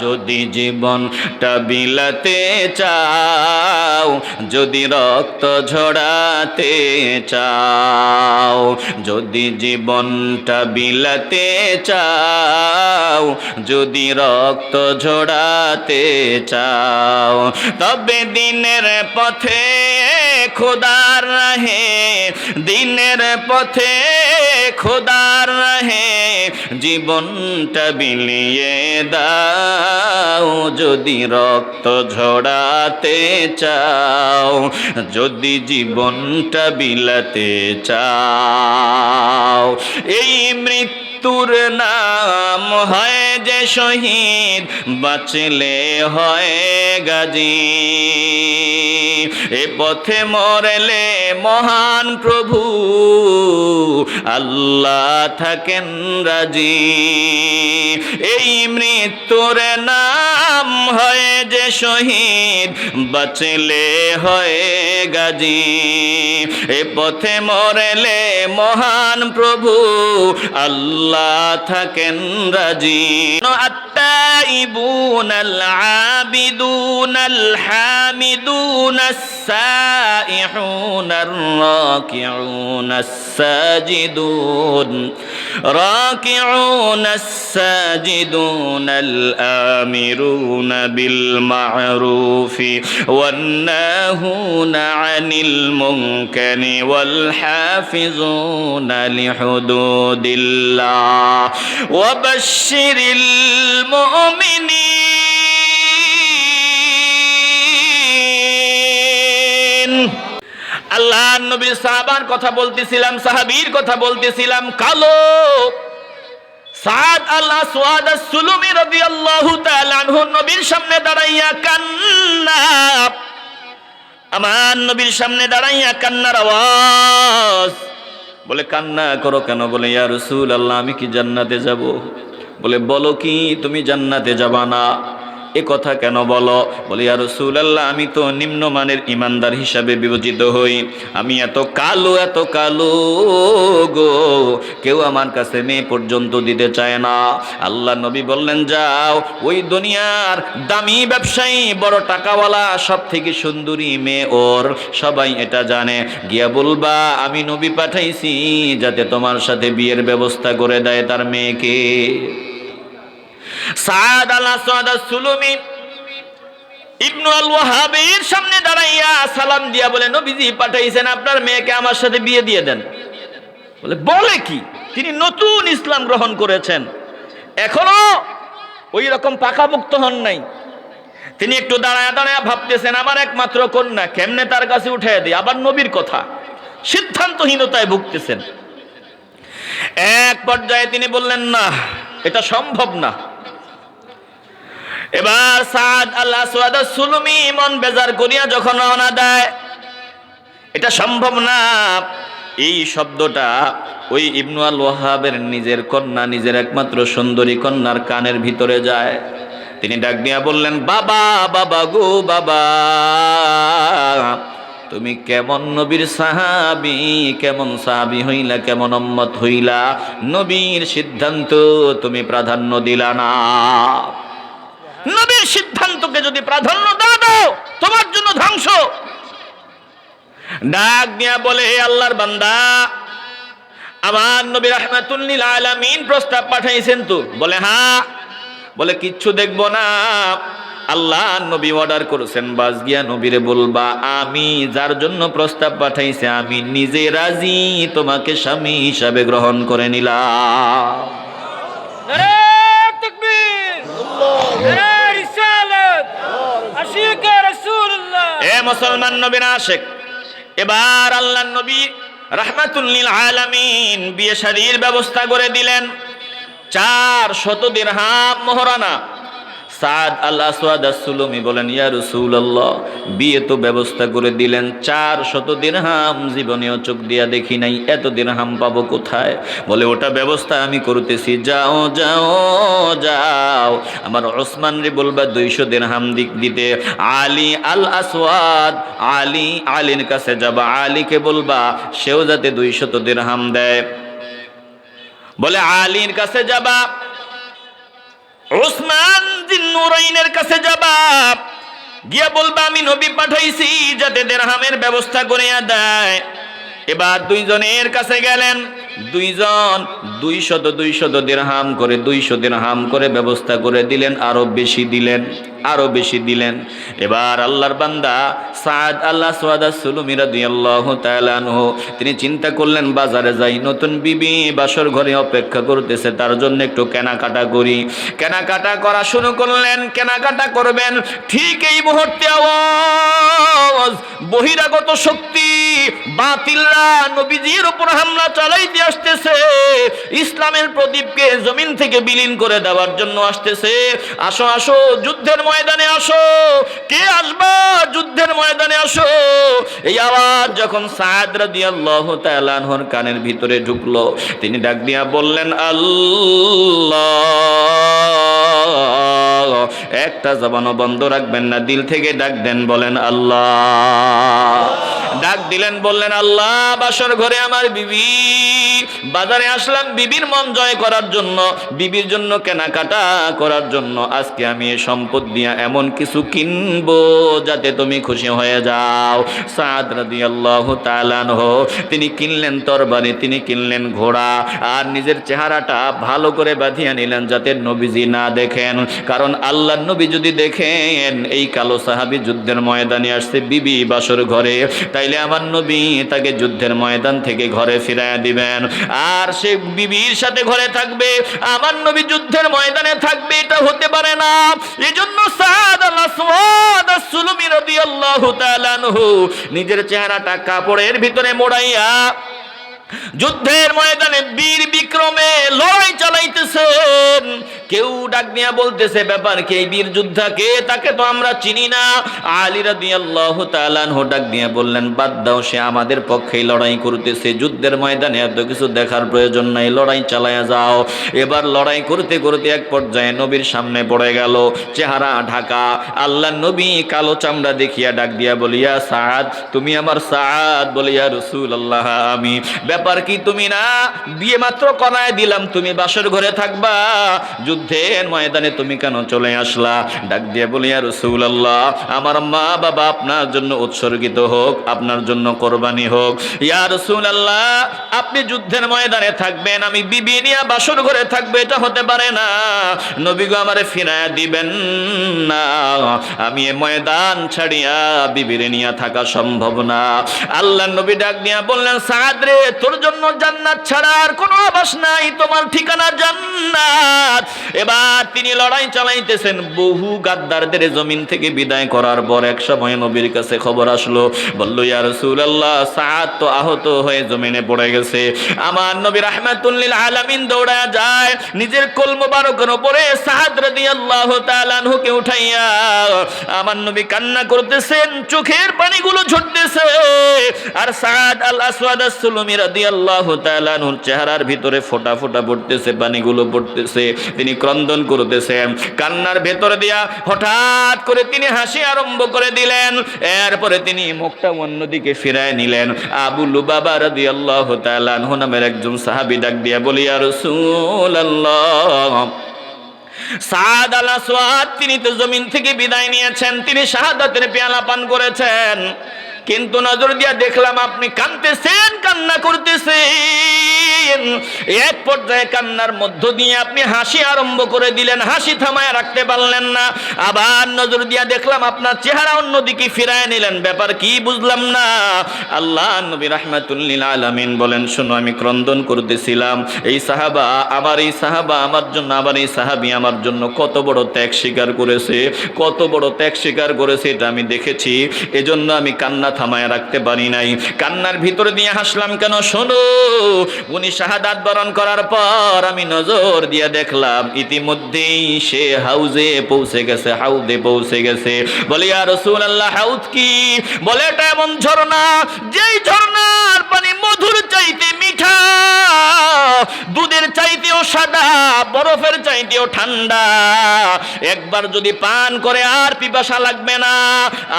যদি জীবনটা বিলাতে চাও, যদি রক্ত ঝরাতে চাও, যদি জীবনটা বিলাতে চাও, যদি রক্ত ঝরাতে চাও, তবে দিনের পথে খোদার রাহে, দিনের পথে খোদার হে জীবনটা বিলিয়ে দাও। যদি রক্ত ঝরাতে চাও যদি জীবনটা বিলাতে চাও। এই মৃত্যুর নাম হয় যে শহীদ, বাঁচলে হয় গাজী। এ পথে মরলে মহান প্রভু, আল্লাহ থাকেন রাজি। এই মৃত্যুর নাম হয় যে শহীদ, বাঁচলে হয় গাজী। এ পথে মরলে মহান প্রভু, আল্লাহ থাকেন রাজি التائبون العابدون الحامدون السائحون الراكعون الساجدون راكعون الساجدون الآمرون بالمعروف والناهون عن المنكر والحافظون لحدود الله وبشر المؤمنين আল্লাহ নবীর সাহাবার কথা বলতেছিলাম সাহাবীর কথা বলতেছিলাম কালো সাদ আল্লাহ সুয়াদ সুলুমি রাদিয়াল্লাহু তাআলা আনহু নবীর সামনে দাঁড়াইয়া কান্না আমার নবীর সামনে দাঁড়াইয়া কান্নার আওয়াজ বলে, কান্না করো কেন? বলে, ইয়া রসুল আল্লাহ আমি কি জান্নাতে যাব? বলে, বলো কি, তুমি জান্নাতে যাবা না? এ কথা কেন বলো? বলে আর রসুল আল্লাহ আমি তো নিম্নমানের ইমানদার হিসাবে বিবেচিত হই। আমি এত কালো এত কালো গো। কেউ আমার কাছে মেয়ে পর্যন্ত দিতে চায় না। আল্লাহ নবী বললেন, যাও, ওই দুনিয়ার দামি ব্যবসায়ী, বড় টাকাওয়ালা সব থেকে সুন্দরী মেয়ে ওর। সবাই এটা জানে। গিয়া বলবা, আমি নবী পাঠাইছি, যাতে তোমার সাথে বিয়ের ব্যবস্থা করে দেয় তার মেয়েকে। সাদ আল্লাহ সাদ সুলুমি। ইবনু আল ওয়াহাবের সামনে দাঁড়াইয়া সালাম দিয়া বলে, নবীজি, পাঠাইছেন আপনার মেয়েকে আমার সাথে বিয়ে দিয়ে দেন। বলে বলে কি? তিনি নতুন ইসলাম গ্রহণ করেছেন। এখনও ওই রকম পাকাপুক্ত হন নাই। তিনি একটু দাঁড়ায় দাঁড়ায় ভাবতেছেন, আমার একমাত্র কন্যা, কেমনে তার কাছে উঠে দিই? আবার নবীর কথা। সিদ্ধান্তহীনতায় ভুগতেছেন। এক পর্যায়ে তিনি বললেন, না, এটা সম্ভব না। এবার সাদ আল্লাহ সুলুমি মন বেজার করিয়া যখন রওনা দেয়, এটা সম্ভব না। এই শব্দটা ওই ইবনু আল ওয়াহাবের নিজের কন্যা, নিজের একমাত্র সুন্দরী কন্যার কানের ভিতরে যায়। তিনি ডাক দিয়া বললেন, বাবা বাবা গো, বাবা, তুমি কেমন নবীর সাহাবি, কেমন সাহাবি হইলা, কেমন অম্মত হইলা? নবীর সিদ্ধান্ত তুমি প্রাধান্য দিলা না। নবীর সিদ্ধান্তকে যদি প্রাধান্য দাও দাও, তোমার জন্য ধ্বংস। ডাক দিয়া বলে, হে আল্লাহর বান্দা, আমার নবী রহমাতুল্লিল আলামিন প্রস্তাব পাঠাইছেন তো। বলে হ্যাঁ বলে, কিচ্ছু দেখব না। আল্লাহ নবী অর্ডার করেছেন, বাস গিয়া নবীরে বলবা, আমি যার জন্য প্রস্তাব পাঠাইছে, আমি নিজে রাজি, তোমাকে স্বামী হিসাবে গ্রহণ করে নিলাম। এ মুসলমান নবীর আশেক এবার আল্লাহ নবী রাহমাতুল্লিল আলামিন বিয়ে শাদীর ব্যবস্থা করে দিলেন। চার শত দিরহাম মোহরানা সাদ আল আসওয়াদ সুলমি বলেন, ইয়া রাসূলুল্লাহ, বিয়ে তো ব্যবস্থা করে দিলেন। চার শত দিরহাম জীবনেও চোখ দিয়া দেখি নাই। এত দিরহাম পাবো কোথায়? বলে, ওটা ব্যবস্থা আমি করতেছি। যাও যাও যাও। আমার ওসমান রে বলবা, দুইশো দিরহাম দিক দিতে। আলী আল আসওয়াদ, আলী, আলীর কাছে যাবা। আলীকে বলবা, সেও যাতে দুইশত দিরহাম দেয়। বলে, আলীর কাছে যাবা। ওসমান জিন্নুর কাছে জবাব গিয়া বলবা, আমি নবী পাঠাইছি যাতে দেড়হামের ব্যবস্থা করিয়া দেয় এবার দুইজনের কাছে গেলেন। দুইজন দুইশত দুইশত দিরহাম করে দুইশো দিরহাম করে ব্যবস্থা করে দিলেন, আরও বেশি দিলেন। আরও বেশি দিলেন। এবার আল্লাহর বান্দা সাদ আল্লাহ সাদা সুলুমিরা আল্লাহ তালানহ তিনি চিন্তা করলেন, বাজারে যাই, নতুন বিবি বাসর ঘরে অপেক্ষা করতেছে, তার জন্য একটু কেনাকাটা করি। কেনাকাটা করা শুরু করলেন, কেনাকাটা করবেন, ঠিক এই মুহূর্তে আওয়াজ, বহিরাগত শক্তি বাতিলরা নবীজির উপর হামলা চালাইতে আসতেছে। ইসলামের প্রদীপকে জমিন থেকে বিলীন করে দেওয়ার জন্য আসতেছে। আসো আসো, যুদ্ধের ময়দানে আসো। কে আসবা? যুদ্ধের ময়দানে আসো। এই আওয়াজ যখন সাদ রাদিয়াল্লাহু তাআলা কানের ভিতরে ঢুকলো, তিনি ডাক দিয়া বললেন, আল্লাহ! একটা জবানও বন্ধ রাখবেন না, দিল থেকে ডাক দেন, বলেন, আল্লাহ! ডাক দিলেন, বললেন, আল্লাহ, বাসর ঘরে আমার বিবি। বাজারে আসলাম বিবির মন জয় করার জন্য, বিবির জন্য কেনাকাটা করার জন্য। আজকে আমি এই সম্পদ দিয়া এমন কিছু কিনবো যাতে তুমি খুশি হয়ে যাও। সাদ রাদিয়াল্লাহু তাআলা আনহু, তিনি কিনলেন তরবারি, তিনি কিনলেন ঘোড়া, আর নিজের চেহারাটা ভালো করে বাঁধিয়া নিলেন যাতে নবীজি না দেখেন। কারণ আল্লাহ নবী যদি দেখেন, এই কালো সাহাবী যুদ্ধের ময়দানে আসছে বিবি বাসর ঘরে। তাইলে আমার নবী তাকে যুদ্ধের ময়দান থেকে ঘরে ফিরাইয়া দিবেন। আর সে বিবির সাথে ঘরে থাকবে, আমার নবী যুদ্ধের ময়দানে থাকবে, এটা হতে পারে না। এজন্য নিজের চেহারাটা কাপড়ের ভিতরে মোড়াইয়া যুদ্ধের ময়দানে বীর বিক্রমে লড়াই চালাইতেছেন। কেউ ডাক নিয়া বলতেছে, ব্যাপার কে বীর যোদ্ধা কে? তাকে তো আমরা চিনি না। আলী রাদিয়াল্লাহু তাআলা আনহু ডাক দিয়ে বললেন, বাদ দাও, সে আমাদের পক্ষেই লড়াই করতেছে। যুদ্ধের ময়দানে এত কিছু দেখার প্রয়োজন নাই, লড়াই চালায়া যাও। এবার লড়াই করতে করতে এক পর্যায়ে নবীর সামনে পড়ে গেল, চেহারা ঢাকা। আল্লাহ নবী কালো চামড়া দেখিয়া ডাক দিয়া বলিয়া সাদ তুমি আমার সাদ বলিয়া রসুল আল্লাহ আমি। ব্যাপার কি, তুমি না? বিয়ে মাত্র করায় দিলাম, তুমি বাসর ঘরে থাকবা। যুদ্ধের ময়দানে তুমি কেন চলে আসলা? ডাক দিয়ে বলিয়া রসুল আল্লাহ আমার মা বাবা আপনার জন্য উৎসর্গিত হোক, আপনার জন্য কোরবানি হোক। ইয়া রসুল আল্লাহ আপনি যুদ্ধের ময়দানে থাকবেন, আমি বিবি নিয়ে বাসর ঘরে থাকবে, এটা হতে পারে না। নবী গো, আমারে ফিরায়া দিবেন না। আমি এ ময়দান ছাড়িয়া বিবিরে নিয়ে থাকা সম্ভব না। আল্লাহ নবী ডাক দিয়া বললেন, সাদ তোর জন্য জান্নাত ছাড়া আর কোনো আবাস নাই, তোমার ঠিকানা জান্নাত। এবার তিনি লড়াই চালাইতেছেন। বহু গাদ্দারদের জমিন থেকে বিদায় করার পর এক সময় নবীর কাছে খবর আসলো, বলল, ইয়া রাসূলুল্লাহ সাদ তো আহত হয়ে জমিনে পড়ে গেছে। আমার নবী রাহমাতুল্লিল আলামিন দৌড়া যায়, নিজের কোল মোবারকের উপরে সাদ রাদিয়াল্লাহু তাআলা আনহুকে উঠাইয়া আমার নবী কান্না করতেছেন, চোখের পানিগুলো ঝরতেছে আর সাদ আল আসওয়াদ আস-সুলমি রাদিয়াল্লাহু তাআলা আনহুর চেহারার ভিতরে ফোঁটা ফোঁটা পড়তেছে, পানিগুলো পড়তেছে। তিনি ক্রন্দন করতেছেন। কান্নার ভেতর দিয়া হঠাৎ করে তিনি হাসি আরম্ভ করে দিলেন। এরপরে তিনি মুখটা অন্যদিকে ফিরায় নিলেন। আবু লুবাবা রাদিয়াল্লাহু তাআলা আনহু নামের একজন সাহাবী ডাক দিয়া বলিয়া রাসূলুল্লাহ, সাদ আল আসওয়াদ, তিনি তো জমিন থেকে বিদায় নিয়েছেন, তিনি শাহাদাতের পেয়ালা পান করেছেন। কিন্তু নজর দিয়া দেখলাম আপনি কাঁদতেছেন, কান্না করতেছেন। এক পর্যায়ে কান্নার মধ্য দিয়ে আপনি হাসি আরম্ভ করে দিলেন। হাসি থামায় রাখতে পারলেন না। আবার নজর দিয়া দেখলাম আপনার চেহারা অন্যদিকে ফিরায় নিলেন। ব্যাপার কি বুঝলাম না। আল্লাহ নবী রাহমাতুল্লিল আলামিন বলেন, শোনো, আমি ক্রন্দন করতেছিলাম। এই সাহাবা আমার, এই সাহাবা আমার জন্য আমার এই সাহাবি আমার জন্য কত বড় ত্যাগ স্বীকার করেছে, কত বড় ত্যাগ স্বীকার করেছে, এটা আমি দেখেছি। এজন্য আমি কান্না থামায় রাখতে পারি নাই। কান্নার ভিতরে দিয়ে হাসলাম কেন? শোনো, উনি শাহাদাত বরণ করার পর আমি নজর দিয়ে দেখলাম, ইতিমধ্যেই সে হাউজে পৌঁছে গেছে, হাউদে পৌঁছে গেছে। বলি আর রসুল আল্লাহ হাউদ কি? বলে, এটা এমন ঝর্ণা, যেই ঝর্ণার পানি মধুর চাইতে মিঠা, দুধের চাইতেও সাদা, বরফের চাইতেও ঠান্ডা। একবার যদি পান করে আর পিপাসা লাগবে না,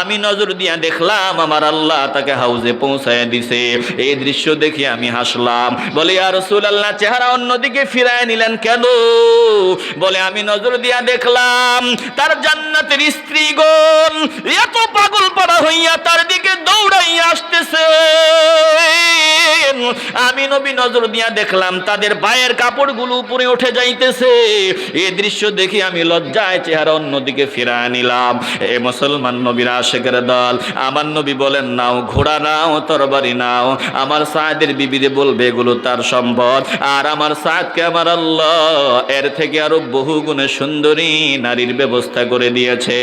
আমি নজর দিয়া দেখলাম আমার আল্লাহ তাকে হাউজে পৌঁছায় দিছে। এই দৃশ্য দেখে আমি হাসলাম। বলে আর রসুল আল্লাহ চেহারা অন্যদিকে ফিরায় নিলেন কেন? বলে, আমি নজর দিয়া দেখলাম তার জান্নাতের স্ত্রী স্ত্রীগণ এত পাগল পাড়া হইয়া তার দিকে দৌড়াইয়া আসতেছে। আমি নবী নজর দিয়া দেখলাম, তাদের পায়ের কাপড়গুলো উপরে উঠে যাইতেছে। এই দৃশ্য দেখে আমি লজ্জায় চেহারা অন্যদিকে ফিরায় নিলাম। এ মুসলমান নবীর আশেকের দল, আমার নবী বলেন, নাও, ঘোড়া নাও, তরবারি নাও। আমার সায়েদের বিবিরে বলবে, এগুলো তার সম্পদ। আর আমার সাদকে আমার আল্লাহ, এর থেকে আরও বহু গুণে সুন্দরী নারীর ব্যবস্থা করে দিয়েছে।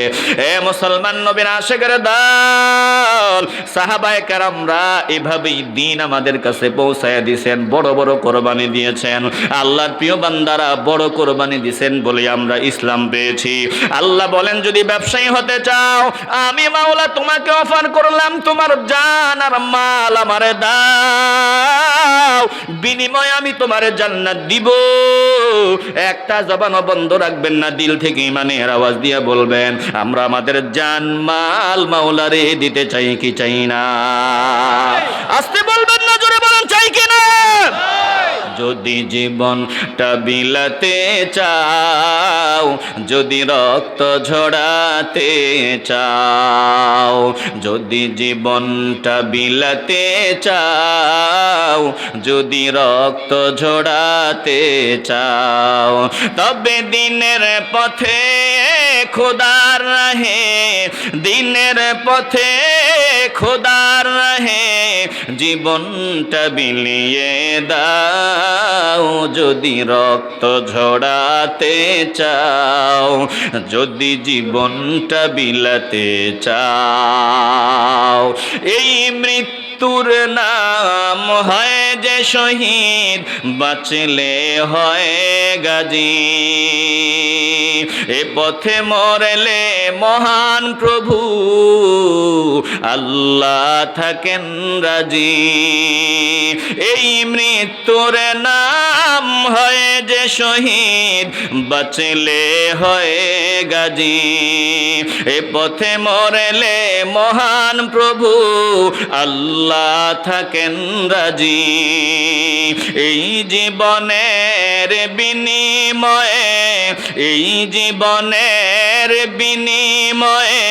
এ মুসলমান নবীর আশেকের দল, সাহাবায়ে কারামরা এভাবেই দিন আমাদের কাছে পৌঁছায় দিয়েছেন বড় বড় কোরবানি দিয়েছেন। আল্লাহর প্রিয় বান্দারা বড় কোরবানি দিয়েছেন বলে আমরা ইসলাম পেয়েছি। আল্লাহ বলেন, যদি ব্যবসায়ী হতে চাও, আমি মাওলা তোমাকে অফার করলাম, তোমার জান আর মাল আমারে দাও। বিনিময়ে আমি তোমারে জান্নাত দিব। একটা জবানও বন্ধ রাখবেন না, দিল থেকে ইমানের আওয়াজ দিয়ে বলবেন, আমরা আমাদের জান, মাল মাওলারে দিতে চাই কি চাই না? আসতে বলবেন না জোরে বলেন চাই কি না যদি জীবনটা বিলাতে চাও, যদি রক্ত ঝরাতে চাও, যদি জীবনটা বিলাতে চাও, যদি রক্ত ঝরাতে চাও, তবে দিনের পথে খোদার রহে, দিনের পথে খোদার রহে জীবনটা বিলিয়ে দাও, যদি রক্ত ঝরাতে চাও, যদি জীবনটা বিলাতে চাও। এই মৃত্যুর নাম হয় যে শহীদ, বাঁচলে হয় গাজী। এ পথে মরলে মহান প্রভু, আল্লাহ থাকেন রাজি। এই মৃত্যুর নাম হয় যে শহীদ, বাঁচলে হয় গাজী। এ পথে মরলে মহান প্রভু, আল্লাহ থাকেন রাজি। এই জীবনের বিনিময়ে, এই জীবনের বিনিময়ে বিনিময়ে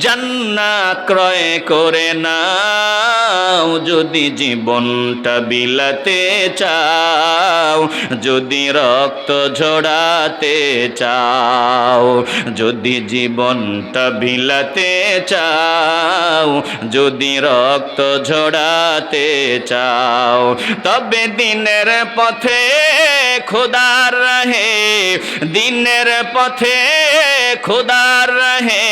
জান্নাত ক্রয় করে নাও। যদি জীবনটা বিলাতে চাও, যদি রক্ত ঝরাতে চাও, যদি জীবনটা বিলাতে চাও, যদি রক্ত ঝরাতে চাও, তবে দিনের পথে খোদার রহে, দিনের পথে খোদার রহে।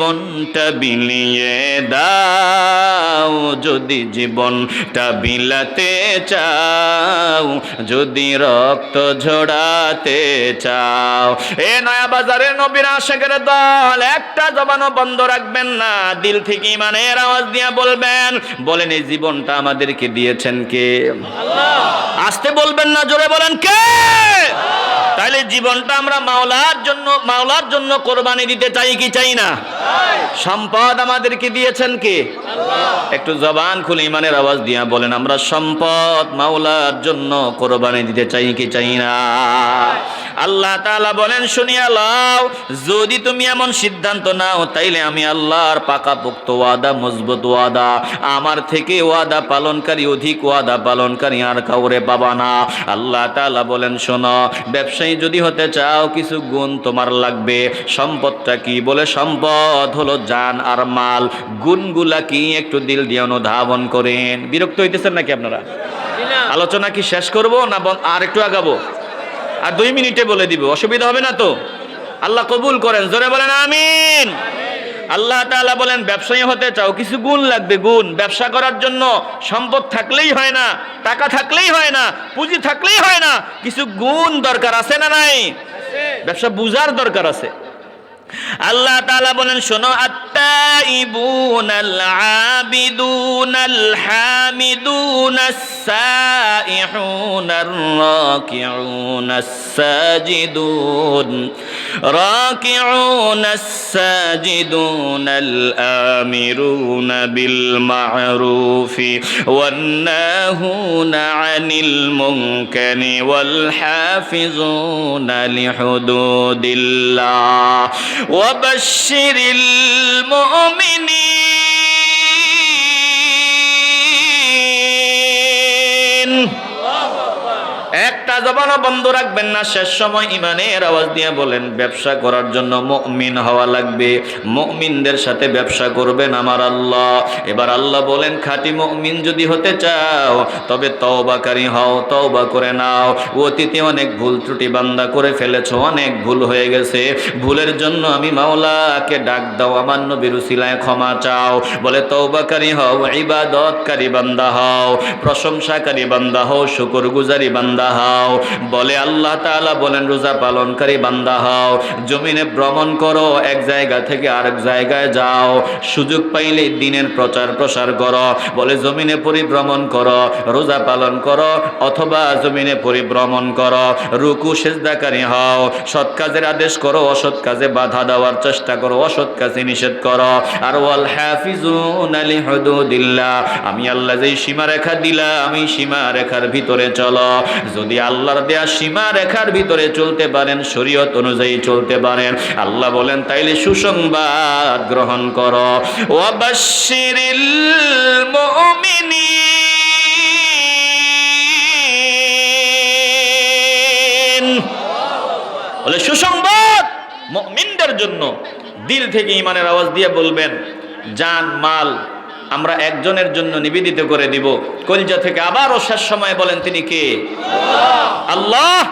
জীবনটা বিলিয়ে দাও যদি জীবনটা বিলাতে চাও যদি রক্ত ঝরাতে চাও। এ নয়া বাজারে নবীর আশেকের দল একটা জবানও বন্ধ রাখবেন না। দিল থেকে ইমানের আওয়াজ দিয়ে বলবেন বলেন এই জীবনটা আমাদেরকে দিয়েছেন কে? আসতে বলবেন না জোরে বলেন কে? তাহলে জীবনটা আমরা মাওলার জন্য মাওলার জন্য কোরবানি দিতে চাই কি চাই না? সম্পদ আমাদেরকে দিয়েছেন কে? একটু জবান খুলে ইমানের আওয়াজ দিয়া বলেন, আমরা সম্পদ মাওলার জন্য কোরবানি দিতে চাই কি চাই না? আল্লাহ তাআলা বলেন, শুনিয়া লাও, যদি তুমি এমন সিদ্ধান্ত নাও, তাইলে আমি আল্লাহর পাকাপোক্ত ওয়াদা, মজবুত ওয়াদা, আমার থেকে ওয়াদা পালনকারী অধিক ওয়াদা পালনকারী আর কাউরে পাবা না। আল্লাহ তাআলা বলেন, শোনো, ব্যবসায়ী যদি হতে চাও, কিছু গুণ তোমার লাগবে। সম্পদটা কি বলে? সম্পদ হলো জান আর মাল। গুণগুলা কি একটু দিল দিয়ে অনুধাবন করেন। বিরক্ত হইতেছেন নাকি আপনারা? আলোচনা কি শেষ করব না আর একটু আগাবো? আর দুই মিনিটে বলে দিব, অসুবিধা হবে না তো? আল্লাহ কবুল করেন, জোরে বলেন আমিন। আল্লাহ তাআলা বলেন, ব্যবসায়ী হতে চাও, কিছু গুণ লাগবে, গুণ। ব্যবসা করার জন্য সম্পদ থাকলেই হয় না, টাকা থাকলেই হয় না, পুঁজি থাকলেই হয় না, কিছু গুণ দরকার আছে না নাই? ব্যবসা বুঝার দরকার আছে। আল্লাহ তাআলা বলেন শোনো আত্তাইবুনাল আবিদুনাল হামিদুনাস সাইহুনার রাকিউনাস সাজিদুন راكعون الساجدون الآمرون بالمعروف والناهون عن المنكر والحافظون لحدود الله وبشر المؤمنين একটা জবানও বন্ধ রাখবেন না। শেষ সময় ইমানের আওয়াজ দিয়ে বলেন, ব্যবসা করার জন্য মুমিন হওয়া লাগবে। মুমিনদের সাথে ব্যবসা করবেন আমার আল্লাহ। এবার আল্লাহ বলেন, খাঁটি মুমিন যদি হতে চাও, তবে তওবাকারী হও, তওবা করে নাও। অতীতে অনেক ভুল ত্রুটি বান্দা করে ফেলেছো, অনেক ভুল হয়ে গেছে। ভুলের জন্য আমি মাওলাকে ডাক দাও, আমার নবীর উসিলায় ক্ষমা চাও। বলে, তওবাকারী হও, ইবাদতকারী বান্দা হও, প্রশংসাকারী বান্দা হও, শুকরগুজারি বান্দা হও বলে আল্লাহ তাআলা বলেন, রোজা পালনকারী বান্দা হও জমিনে ভ্রমণ করো, এক জায়গা থেকে আরেক জায়গায় যাও, সুযোগ পাইলে দিনের প্রচার প্রসার করো। বলে জমিনে পরিভ্রমণ করো, রোজা পালন করো, অথবা জমিনে পরিভ্রমণ করো। রুকু সেজদাকারী হও, সৎ কাজের আদেশ করো, অসৎ কাজে বাধা দেওয়ার চেষ্টা করো, অসৎ কাজে নিষেধ করো। আর ওয়াল হাফিজুন আলি হুদুদিল্লাহ আমি আল্লাহ যেই সীমা রেখা দিলাম আমি সীমা রেখার ভিতরে চলো। যদি আল্লাহর দেয়া সীমা রেখার ভিতরে চলতে পারেন, শরীয়ত অনুযায়ী চলতে পারেন, আল্লাহ বলেন, তাইলে সুসংবাদ গ্রহণ করো। বলে, সুসংবাদ মুমিনদের জন্য। দিল থেকে ইমানের আওয়াজ দিয়ে বলবেন, জান, মাল আমরা একজনের জন্য নিবেদিত করে দিব। কলজা থেকে আবারও শেষ সময় বলেন তিনি কে? আল্লাহ!